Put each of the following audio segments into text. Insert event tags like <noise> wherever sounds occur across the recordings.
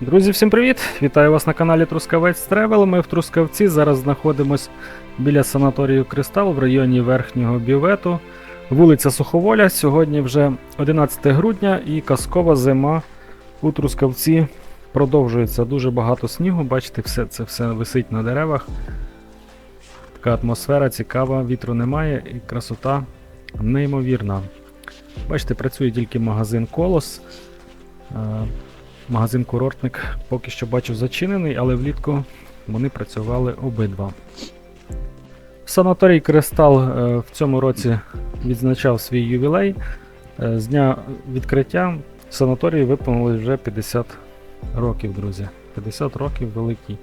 Друзі, всім привіт! Вітаю вас на каналі Трускавець Тревел. Ми в Трускавці зараз знаходимось біля санаторію Кристал в районі верхнього бювету. Вулиця Суховоля. Сьогодні вже 11 грудня і казкова зима у Трускавці продовжується. Дуже багато снігу. Бачите, все це все висить на деревах. Така атмосфера цікава, вітру немає і красота неймовірна. Бачите, працює тільки магазин Колос. Магазин курортник поки що бачив зачинений, але влітку вони працювали обидва. Санаторій Кристал е, в цьому році відзначав свій ювілей. Е, З дня відкриття санаторію виповнили вже 50 років, друзі. 50 років великий.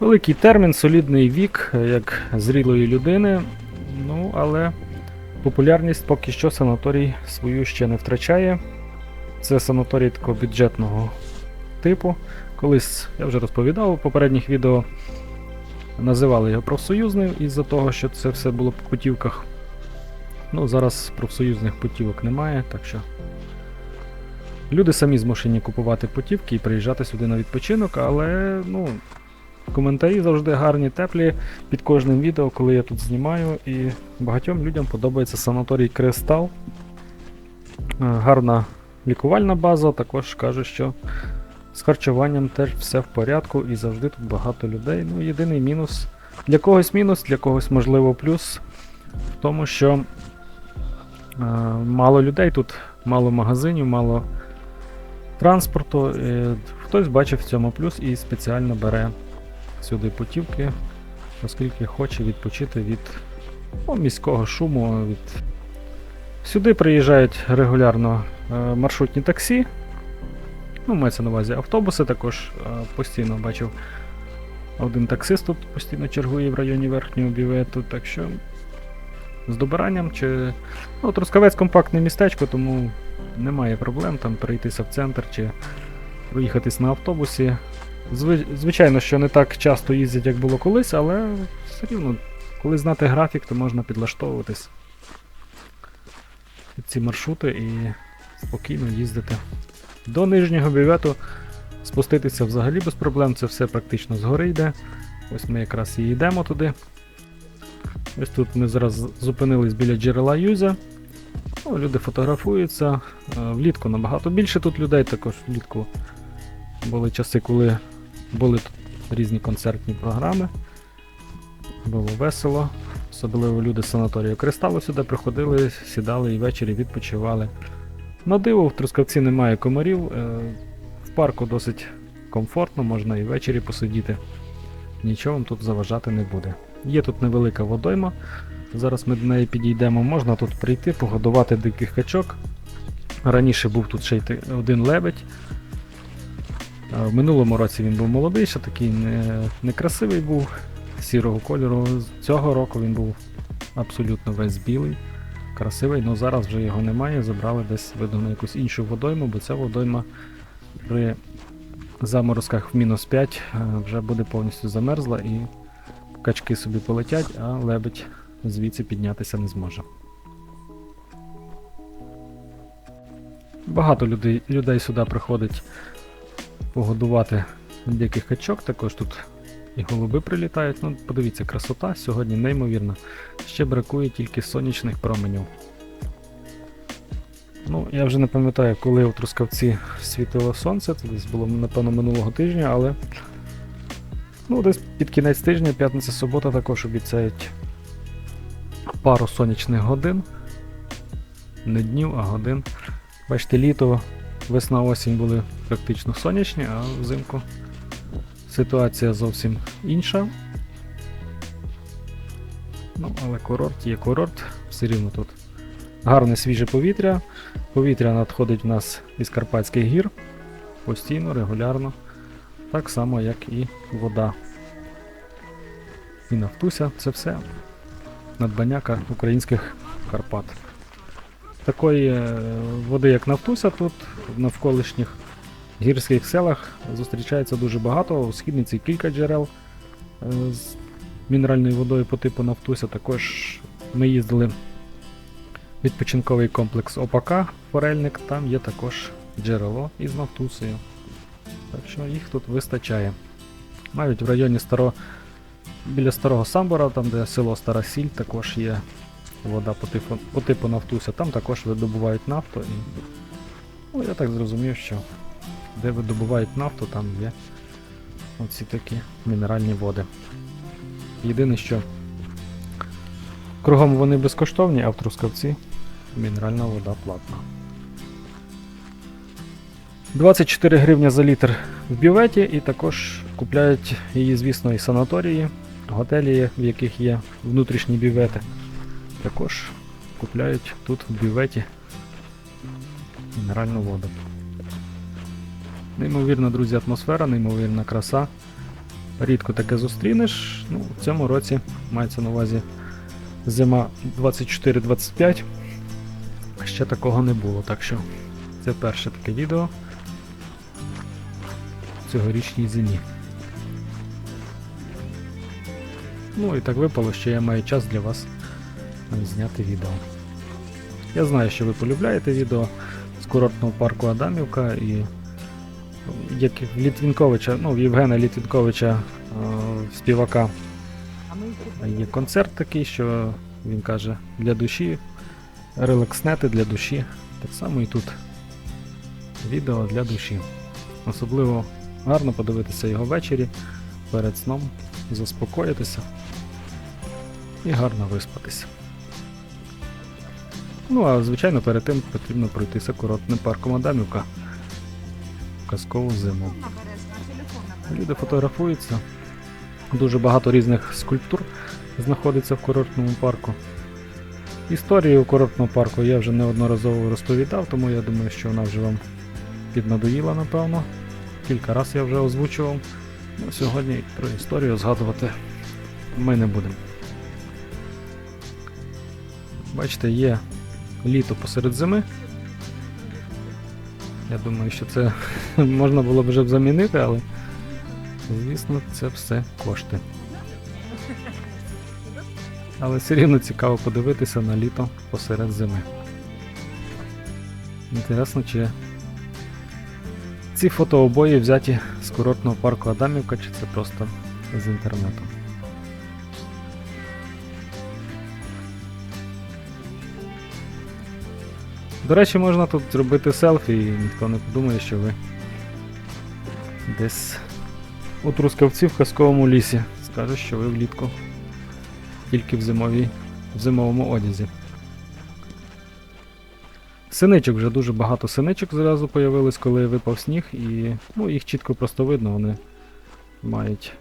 Великий термін, солідний вік, е, як зрілої людини. Ну, але популярність поки що санаторій свою ще не втрачає. Це санаторій такого бюджетного типу. Колись я вже розповідав у попередніх відео. Називали його профсоюзним із-за того, що це все було по путівках. Ну, зараз профсоюзних путівок немає, так що люди самі змушені купувати путівки і приїжджати сюди на відпочинок, але ну, коментарі завжди гарні, теплі під кожним відео, коли я тут знімаю. І багатьом людям подобається санаторій Кристал. Е, Гарна лікувальна база, також кажуть, що з харчуванням теж все в порядку і завжди тут багато людей. Ну, єдиний мінус. Для когось мінус, для когось, можливо, плюс в тому, що е, мало людей тут, мало магазинів, мало транспорту. Е, хтось бачив в цьому плюс і спеціально бере сюди путівки, оскільки хоче відпочити від ну, міського шуму. від Сюди приїжджають регулярно маршрутні таксі. Ну, мається на увазі автобуси також е, постійно бачив. Один таксист тут постійно чергує в районі верхнього бювету, так що з добиранням чи. Ну, Трускавець компактне містечко, тому немає проблем там перейтися в центр чи проїхатись на автобусі. Зви- Звичайно, що не так часто їздять, як було колись, але все рівно, коли знати графік, то можна підлаштовуватись під ці маршрути і спокійно їздити. До нижнього бювету спуститися взагалі без проблем, це все практично згори йде. Ось ми якраз і йдемо туди. Ось тут ми зараз зупинились біля джерела Юза. Ну, люди фотографуються. Е, Влітку набагато більше тут людей, також влітку були часи, коли були тут різні концертні програми. Було весело. Особливо люди з санаторію Кристалу сюди приходили, сідали і ввечері відпочивали. На диво в Трускавці немає комарів. е, В парку досить комфортно, можна і ввечері посидіти. Нічого вам тут заважати не буде. Є тут невелика водойма. Зараз ми до неї підійдемо. Можна тут прийти, погодувати диких качок. Раніше був тут ще й один лебедь. Е, В минулому році він був молодий, ще такий не, некрасивий був, сірого кольору. Цього року він був абсолютно весь білий, красивий, але зараз вже його немає. Забрали десь видно на якусь іншу водойму, бо ця водойма при заморозках в мінус 5 е, вже буде повністю замерзла і качки собі полетять, а лебедь звідси піднятися не зможе. Багато людей, людей сюди приходить погодувати диких качок, також тут і голуби прилітають. Ну, подивіться, красота сьогодні неймовірна. Ще бракує тільки сонячних променів. Ну, я вже не пам'ятаю, коли у Трускавці світило сонце, це десь було, напевно, минулого тижня, але ну, десь під кінець тижня, п'ятниця, субота також обіцяють пару сонячних годин. Не днів, а годин. Бачите, літо, весна, осінь були практично сонячні, а взимку ситуація зовсім інша. Ну, але курорт є курорт, все рівно тут гарне свіже повітря. Повітря надходить в нас із Карпатських гір постійно, регулярно. Так само, як і вода. І Нафтуся це все надбання кар- українських Карпат. Такої е, води, як Нафтуся, тут в навколишніх гірських селах зустрічається дуже багато. У східниці кілька джерел е, з мінеральною водою по типу Нафтуся. Також ми їздили відпочинковий комплекс ОПК Форельник. Там є також джерело із нафтусею. Так що їх тут вистачає. Навіть в районі старо... біля старого Самбора, там де село Стара Сіль, також є вода по типу, по типу Нафтуся. Там також видобувають нафту. І... Ну, я так зрозумів, що де видобувають нафту, там є оці такі мінеральні води. Єдине, що кругом вони безкоштовні, а в Трускавці мінеральна вода платна. 24 гривня за літр в бюветі, і також купляють її, звісно, і санаторії, готелі, в яких є внутрішні бювети. Також купляють тут в бюветі мінеральну воду. Неймовірна, друзі, атмосфера, неймовірна краса. Рідко таке зустрінеш. Ну, в цьому році мається на увазі зима 24-25. Ще такого не було, так що це перше таке відео в цьогорічній зимі. Ну і так випало, що я маю час для вас зняти відео. Я знаю, що ви полюбляєте відео з курортного парку Адамівка і як Літвінковича, ну, в Євгена Літвінковича, е, співака, є концерт такий, що він каже для душі, релакснети для душі. Так само і тут відео для душі. Особливо гарно подивитися його ввечері перед сном, заспокоїтися і гарно виспатися. Ну а звичайно перед тим потрібно пройтися курортним парком Адамівка. Казкову зиму. Люди фотографуються. Дуже багато різних скульптур знаходиться в курортному парку. Історію курортного парку я вже неодноразово розповідав, тому я думаю, що вона вже вам піднадоїла, напевно. Кілька разів я вже озвучував. Ну, сьогодні про історію згадувати ми не будемо. Бачите, є літо посеред зими. Я думаю, що це <laughs> можна було б вже б замінити, але звісно, це все кошти. Але все рівно цікаво подивитися на літо посеред зими. Інтересно, чи ці фотообої взяті з курортного парку Адамівка, чи це просто з інтернету. До речі, можна тут зробити селфі, і ніхто не подумає, що ви десь у Трускавці в казковому лісі. Скаже, що ви влітку тільки в зимовій, в зимовому одязі. Синичок вже дуже багато синичок зразу появилось, коли випав сніг, і ну, їх чітко просто видно, вони мають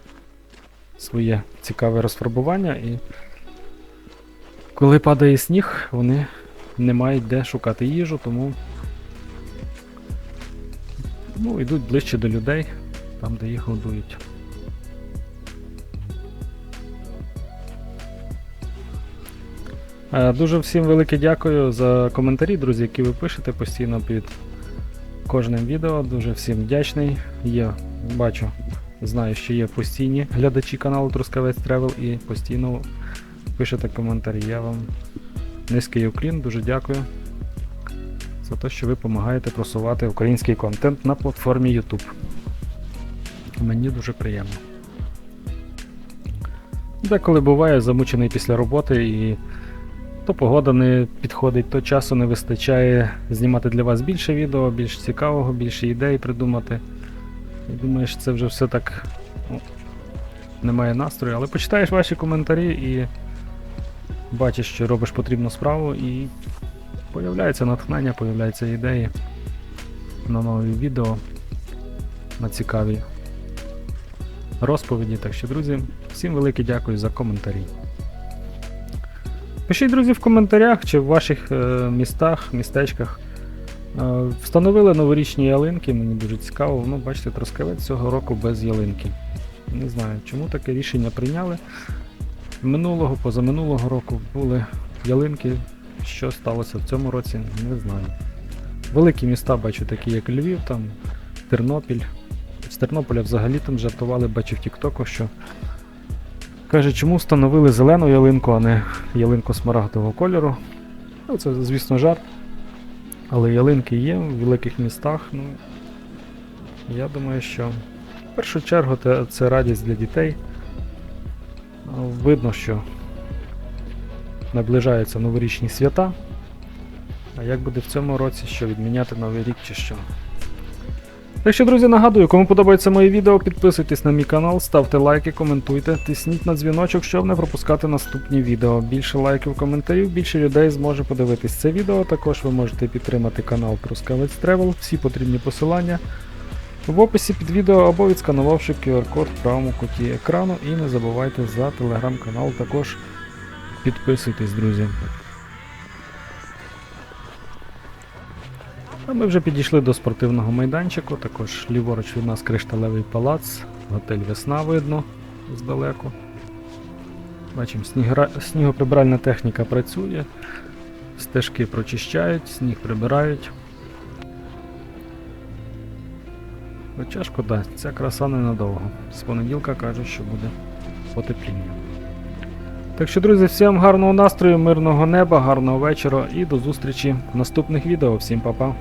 своє цікаве розфарбування, і коли падає сніг, вони не мають де шукати їжу, тому ну, йдуть ближче до людей, там де їх годують. Е, Дуже всім велике дякую за коментарі, друзі, які ви пишете постійно під кожним відео. Дуже всім вдячний. Є, бачу, знаю, що є постійні глядачі каналу Трускавець Тревел і постійно пишете коментарі. Я вам низький уклін, дуже дякую за те, що ви допомагаєте просувати український контент на платформі YouTube. Мені дуже приємно. Деколи буває замучений після роботи і то погода не підходить, то часу не вистачає знімати для вас більше відео, більш цікавого, більше ідей придумати. І думаєш, це вже все так ну, немає настрою, але почитаєш ваші коментарі і бачиш, що робиш потрібну справу, і появляється натхнення, появляються ідеї на нові відео, на цікаві розповіді. Так що, друзі, всім велике дякую за коментарі. Пишіть, друзі, в коментарях чи в ваших е, містах, містечках. Е, встановили новорічні ялинки, мені дуже цікаво. Ну, бачите, Трускавець цього року без ялинки. Не знаю, чому таке рішення прийняли. Минулого, позаминулого року були ялинки. Що сталося в цьому році, не знаю. Великі міста бачу, такі як Львів, там, Тернопіль. З Тернополя взагалі там жартували, бачу в Тіктоку, що Каже, чому встановили зелену ялинку, а не ялинку смарагдового кольору. Ну, це, звісно, жарт. Але ялинки є в великих містах. Ну, я думаю, що в першу чергу це радість для дітей. А, Видно, що наближаються новорічні свята. А як буде в цьому році, що відміняти новий рік чи що? Так що, друзі, нагадую, кому подобається моє відео, підписуйтесь на мій канал, ставте лайки, коментуйте, тисніть на дзвіночок, щоб не пропускати наступні відео. Більше лайків, коментарів, більше людей зможе подивитись це відео. Також ви можете підтримати канал Трускавець Тревел, всі потрібні посилання в описі під відео або відсканувавши QR-код в правому куті екрану. І не забувайте за телеграм-канал також підписуйтесь, друзі. А ми вже підійшли до спортивного майданчику, також ліворуч від нас кришталевий палац, готель Весна видно здалеку. Бачимо, снігра- снігоприбиральна техніка працює, стежки прочищають, сніг прибирають. Хоча шкода, ця краса ненадовго. З понеділка кажуть, що буде потепління. Так що, друзі, всім гарного настрою, мирного неба, гарного вечора і до зустрічі в наступних відео. Всім па-па!